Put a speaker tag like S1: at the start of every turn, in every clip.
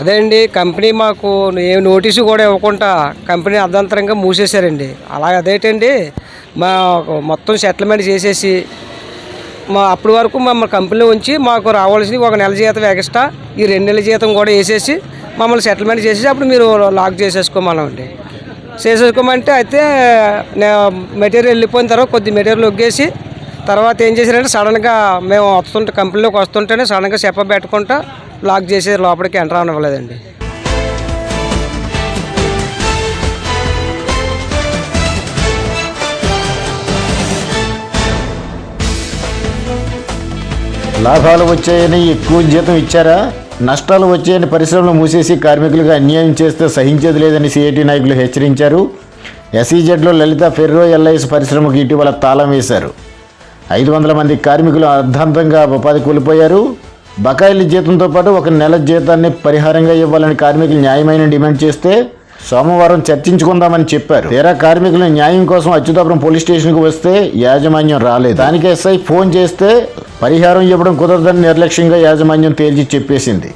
S1: అదే అండి కంపెనీ మాకు ఏ నోటీసు కూడా ఇవ్వకుండా కంపెనీ అర్ధంతరంగా మూసేశారండి. అలా అదేంటండి మా మొత్తం సెటిల్మెంట్ చేసేసి మా అప్పటి వరకు మమ్మల్ని కంపెనీలో ఉంచి మాకు రావాల్సింది ఒక నెల జీతం ఎక్స్ట్రా ఈ రెండు నెలల జీతం కూడా వేసేసి మమ్మల్ని సెటిల్మెంట్ చేసేసి అప్పుడు మీరు లాక్ చేసేసుకోమన్నామండి. చేసేసుకోమంటే అయితే మెటీరియల్ వెళ్ళిపోయిన తర్వాత కొద్ది మెటీరియల్ ఒగ్గేసి తర్వాత ఏం చేశారంటే సడన్గా మేము వస్తుంటే కంపెనీలోకి వస్తుంటేనే సడన్గా చెప్పబెట్టుకుంటా లాక్ చేసి లోపలికి ఎంటర్ అవ్వలేదండి
S2: లాభాలు వచ్చాయని ఎక్కువ జీతం ఇచ్చారా? నష్టాలు వచ్చాయని పరిశ్రమలు మూసేసి కార్మికులకు అన్యాయం చేస్తే సహించేది లేదని సిఐటి నాయకులు హెచ్చరించారు. ఎస్ఈజెడ్లో లలిత ఫెర్రో ఎల్ఐఎస్ పరిశ్రమకు ఇటీవల తాళం వేశారు. ఐదు వందల మంది కార్మికులు అర్ధాంతంగా ఉపాధి కోల్పోయారు. బకాయిల జీతంతో పాటు ఒక నెల జీతాన్ని పరిహారంగా ఇవ్వాలని కార్మికులు న్యాయమైన డిమాండ్ చేస్తే సోమవారం చర్చించుకుందామని చెప్పారు. తీరా కార్మికులు న్యాయం కోసం అచ్యుతాపురం పోలీస్ స్టేషన్కు వస్తే యాజమాన్యం రాలేదు. దానికి ఎస్ఐ ఫోన్ చేస్తే పరిహారం ఇవ్వడం కుదరదని నిర్లక్ష్యంగా యాజమాన్యం తేల్చి చెప్పేసింది.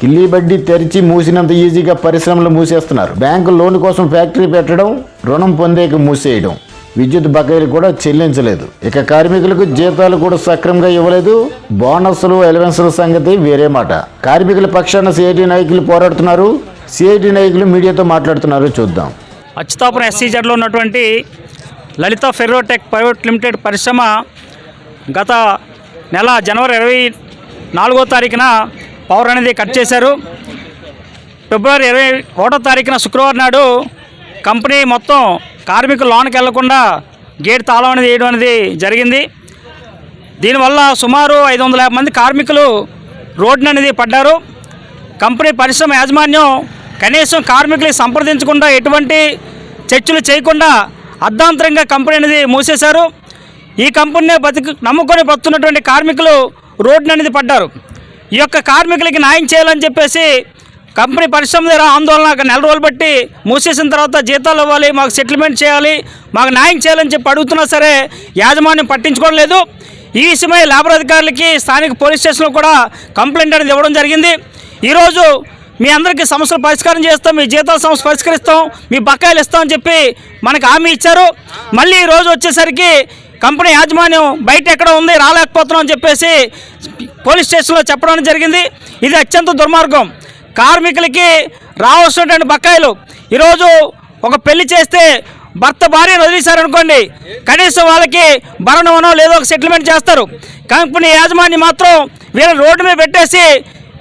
S2: కిల్లీ బడ్డీ తెరిచి మూసినంత ఈజీగా పరిశ్రమలు మూసేస్తున్నారు. బ్యాంకు లోన్ కోసం ఫ్యాక్టరీ పెట్టడం రుణం పొందేకి మూసేయడం. విద్యుత్ బకాయిలు కూడా చెల్లించలేదు. ఇక కార్మికులకు జీతాలు కూడా సక్రమంగా ఇవ్వలేదు. బోనస్లు ఎలవెన్స్ల సంగతి వేరే మాట. కార్మికుల పక్షాన సిఐటి నాయకులు పోరాడుతున్నారు. సిఐటి నాయకులు మీడియాతో మాట్లాడుతున్నారు. చూద్దాం.
S3: అచ్యుతాపురం ఎస్సీజెడ్లో ఉన్నటువంటి లలిత ఫెర్రోటెక్ ప్రైవేట్ లిమిటెడ్ పరిశ్రమ గత నెల జనవరి ఇరవై నాలుగో తారీఖున పవర్ అనేది కట్ చేశారు. ఫిబ్రవరి ఇరవై ఒకటో తారీఖున శుక్రవారం నాడు కంపెనీ మొత్తం కార్మికులు లోనికి వెళ్ళకుండా గేట్ తాళం అనేది వేయడం అనేది జరిగింది. దీనివల్ల సుమారు ఐదు వందల యాభై మంది కార్మికులు రోడ్ని అనేది పడ్డారు. కంపెనీ పరిశ్రమ యాజమాన్యం కనీసం కార్మికులు సంప్రదించకుండా ఎటువంటి చర్చలు చేయకుండా అర్ధాంతరంగా కంపెనీ అనేది మూసేశారు. ఈ కంపెనీనే బతికి నమ్ముకొని బతున్నటువంటి కార్మికులు రోడ్డు అనేది పడ్డారు. ఈ యొక్క కార్మికులకి న్యాయం చేయాలని చెప్పేసి కంపెనీ పరిశ్రమ దగ్గర ఆందోళన ఒక నెల రోజులు బట్టి మూసేసిన తర్వాత జీతాలు ఇవ్వాలి మాకు సెటిల్మెంట్ చేయాలి మాకు న్యాయం చేయాలని చెప్పి అడుగుతున్నా సరే యాజమాన్యం పట్టించుకోవడం లేదు. ఈ విషయమై లేబర్ అధికారులకి స్థానిక పోలీస్ స్టేషన్లో కూడా కంప్లైంట్ అనేది ఇవ్వడం జరిగింది. ఈరోజు మీ అందరికీ సమస్యలు పరిష్కారం చేస్తాం మీ జీతాల సమస్య పరిష్కరిస్తాం మీ బకాయిలు ఇస్తామని చెప్పి మనకు హామీ ఇచ్చారు. మళ్ళీ ఈరోజు వచ్చేసరికి కంపెనీ యాజమాన్యం బయట ఎక్కడ ఉంది రాలేకపోతున్నాం అని చెప్పేసి పోలీస్ స్టేషన్లో చెప్పడం జరిగింది. ఇది అత్యంత దుర్మార్గం. కార్మికులకి రావాల్సినటువంటి బకాయిలు. ఈరోజు ఒక పెళ్ళి చేస్తే భర్త భార్యను వదిలేశారనుకోండి కనీసం వాళ్ళకి భరణమనో లేదో ఒక సెటిల్మెంట్ చేస్తారు. కంపెనీ యాజమాన్యం మాత్రం వీళ్ళని రోడ్డు మీద పెట్టేసి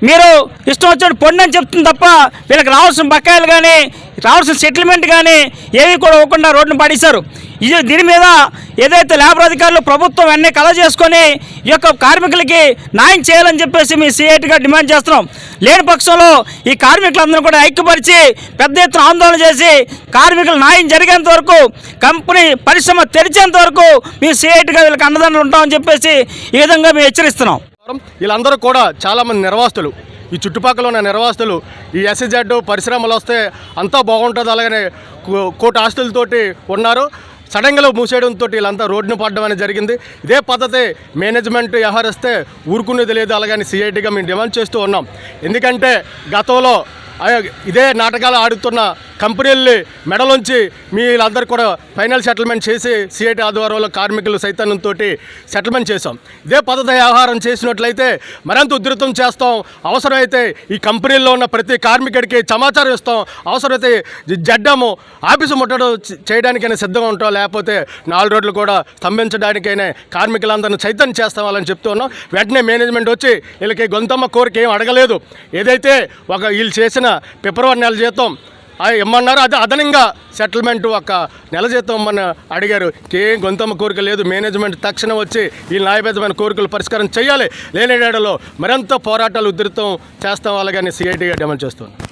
S3: మీరు ఇష్టం వచ్చిన పొండి అని చెప్తుంది తప్ప వీళ్ళకి రావాల్సిన బకాయిలు కానీ రావాల్సిన సెటిల్మెంట్ కానీ ఏవి కూడా ఇవ్వకుండా రోడ్డును పడేశారు. ఇది దీని మీద ఏదైతే లేబర్ అధికారులు ప్రభుత్వం అన్నీ కళ చేసుకొని ఈ యొక్క కార్మికులకి న్యాయం చేయాలని చెప్పేసి మీ సిఐటిగా డిమాండ్ చేస్తున్నాం. లేని పక్షంలో ఈ కార్మికులందరూ కూడా ఐక్యపరిచి పెద్ద ఎత్తున ఆందోళన చేసి కార్మికులు న్యాయం జరిగేంత వరకు కంపెనీ పరిశ్రమ తెరిచేంత వరకు మీ సిఐటిగా వీళ్ళకి అండదండలు ఉంటామని చెప్పేసి ఈ విధంగా మేము హెచ్చరిస్తున్నాం.
S4: వీళ్ళందరూ కూడా చాలామంది నిర్వాసితులు. ఈ చుట్టుపక్కల ఉన్న నిర్వాసితులు ఈ ఎస్జెడ్ పరిశ్రమలు వస్తే అంతా బాగుంటుంది. అలాగనే కో- కోటి ఆస్తులతోటి ఉన్నారు. సడన్గా మూసేయడంతో వీళ్ళంతా రోడ్డును పడడం అనేది జరిగింది. ఇదే పద్ధతి మేనేజ్మెంట్ వ్యవహరిస్తే ఊరుకునేది లేదు. అలాగని సిఐటిగా మేము డిమాండ్ చేస్తూ ఉన్నాం. ఎందుకంటే గతంలో ఇదే నాటకాలు ఆడుతున్న కంపెనీల్ని మెడలోంచి మీరందరూ కూడా ఫైనల్ సెటిల్మెంట్ చేసి సిఐటి ఆధ్వర్యంలో కార్మికులు సైతన్యంతో సెటిల్మెంట్ చేశాం. ఇదే పద్ధతి వ్యవహారం చేసినట్లయితే మరింత ఉధృతం చేస్తాం. అవసరమైతే ఈ కంపెనీల్లో ఉన్న ప్రతి కార్మికుడికి సమాచారం ఇస్తాం. అవసరమైతే జడ్డము ఆఫీసు ముట్టడం చేయడానికైనా సిద్ధంగా ఉంటాం. లేకపోతే నాలుగు రోడ్లు కూడా స్తంభించడానికైనా కార్మికులందరినీ చైతన్యం చేస్తాం వాళ్ళని చెప్తూ ఉన్నాం. వెంటనే మేనేజ్మెంట్ వచ్చి వీళ్ళకి గొంతమ్మ కోరిక ఏం అడగలేదు. ఏదైతే ఒక వీళ్ళు చేసిన ఫిబ్రవరి నెల జీతం. ఇమ్మన్నారు. అది అదనంగా సెటిల్మెంట్ ఒక నెల జీతం ఇమ్మని అడిగారు. ఏం గొంతమ్మ కోరిక లేదు. మేనేజ్మెంట్ తక్షణం వచ్చి ఈ న్యాయబద్ధమైన కోరికలు పరిష్కారం చేయాలి. లేని మరింత పోరాటాలు ఉధృతం చేస్తాం. వాళ్ళని సిఐటిగా డిమాండ్ చేస్తున్నాం